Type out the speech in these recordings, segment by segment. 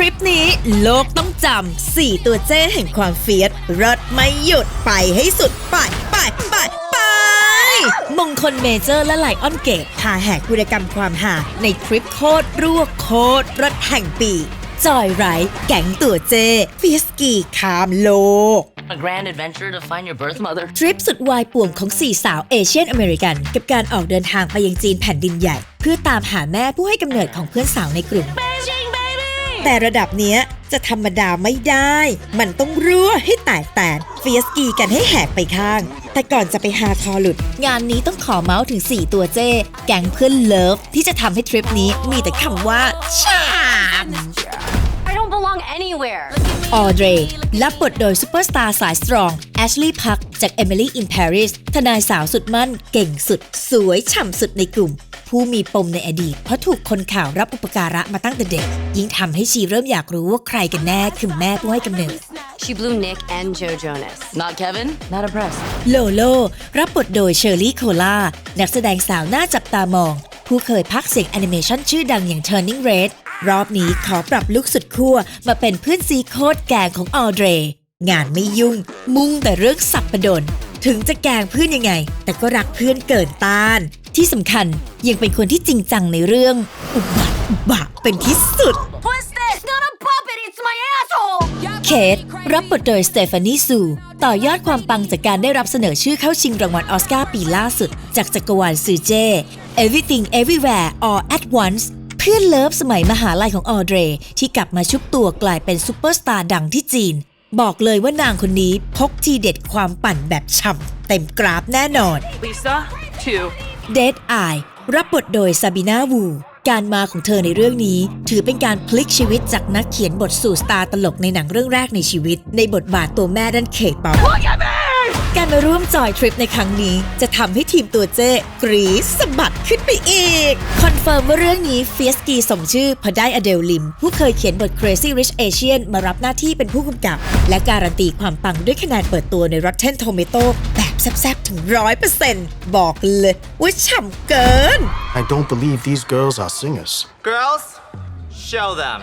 ทริปนี้โลกต้องจำสี่ตัวเจ้แห่งความเฟียสรถไม่หยุดไปให้สุดไปไปไปไปมงคลเมเจอร์และไลออนเกตพาแหกวิรกรรมความหาในทริปโคตรรั่วโคตรรถแห่งปี จอยไรท์แก๊งตัวเจเฟียสกีคามโลก A grand adventure to find your birth mother. ทริปสุดวายป่วงของสี่สาวเอเชียนอเมริกัน กับการออกเดินทางไปยังจีนแผ่นดินใหญ่ เพื่อตามหาแม่ผู้ให้กำเนิดของเพื่อนสาวในกลุ่ม แต่ระดับเนี้ยจะธรรมดาไม่ได้ มันต้องรั่วให้แตกแตนเฟียสกีกันให้แหกไปข้าง แต่ก่อนจะไปหาคอหลุด งานนี้ต้องขอเมาส์ถึง 4 ตัวเจ้ แก๊งเพื่อนเลิฟ ที่จะทำให้ทริปนี้มีแต่คำว่าชาม I don't belong anywhere. ออเดรรับบทโดยซูเปอร์สตาร์สายสตรองแอชลีย์พักจาก Emily in Paris ทนายสาวสุดมั่น เก่งสุด สวยฉ่ำสุดในกลุ่ม ผู้มีปมในอดีต เพราะถูกคนข่าวรับอุปการะมาตั้งแต่เด็ก ยิ่งทำให้ชีเริ่มอยากรู้ว่าใครกันแน่คือแม่ผู้ให้กำเนิด She blew Nick and Joe Jonas. Not Kevin? Not impressed. โลโลรับบทโดยเชอร์รี่โคลานักแสดงสาวหน้าจับตามอง ผู้เคยพักเสียงแอนิเมชันชื่อดังอย่าง Turning Red รอบนี้ขอปรับลุคสุดขั้วมาเป็นเพื่อนซีโคตรแกงของออเดร งานไม่ยุ่ง มุ่งแต่เรื่องสับประดน ถึงจะแกงเพื่อนยังไง แต่ก็รักเพื่อนเกินต้าน ที่สำคัญยังเป็นคนที่จริงจังในเรื่อง อุบะอุบะเป็นที่สุด What's this? Not a puppet, it's my asshole! เคทรับบทโดยสเตฟานีซู ต่อยอดความปังจากการได้รับเสนอชื่อเข้าชิงรางวัลออสการ์ปีล่าสุด จากจักรวาลซือเจ Everything Everywhere All at Once เพื่อนเลิฟสมัยมหาลัยของออเดรที่กลับมาชุบตัวกลายเป็นซูเปอร์สตาร์ดังที่จีน บอกเลยว่านางคนนี้พกทีเด็ดความปั่นแบบฉ่ำเต็มกราฟแน่นอน Lisa? Two. Dead Eye รับบทโดยซาบิน่าวู การมาของเธอในเรื่องนี้ ถือเป็นการพลิกชีวิตจากนักเขียนบทสู่สตาร์ตลกในหนังเรื่องแรกในชีวิต ในบทบาทตัวแม่ด้านเคป๊อป การมาร่วมจอยทริปในครั้งนี้ จะทำให้ทีมตัวเจ้กรีดสะบัดขึ้นไปอีก คอนเฟิร์มว่าเรื่องนี้เฟียสกีสมชื่อเพอได้อเดลลิม ผู้เคยเขียนบท Crazy Rich Asian มารับหน้าที่เป็นผู้กำกับ และการันตีความปังด้วยคะแนนเปิดตัวใน Rotten Tomato แบบแซ่บๆถึง100%บอกเลยว่าฉ่ำเกิน I don't believe these girls are singers. Girls, show them.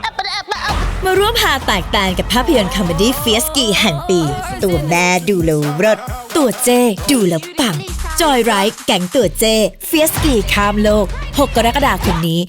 มาร่วมหาแตกต่างกับภาพยนตร์คอมเมดี้เฟียสกีแห่งปี ตัวแม่ดูแล้วรสตัวเจดูแล้วปัง จอยไรท์แก๊งตัวเจเฟียสกีข้ามโลก 6 กรกฎาคมนี้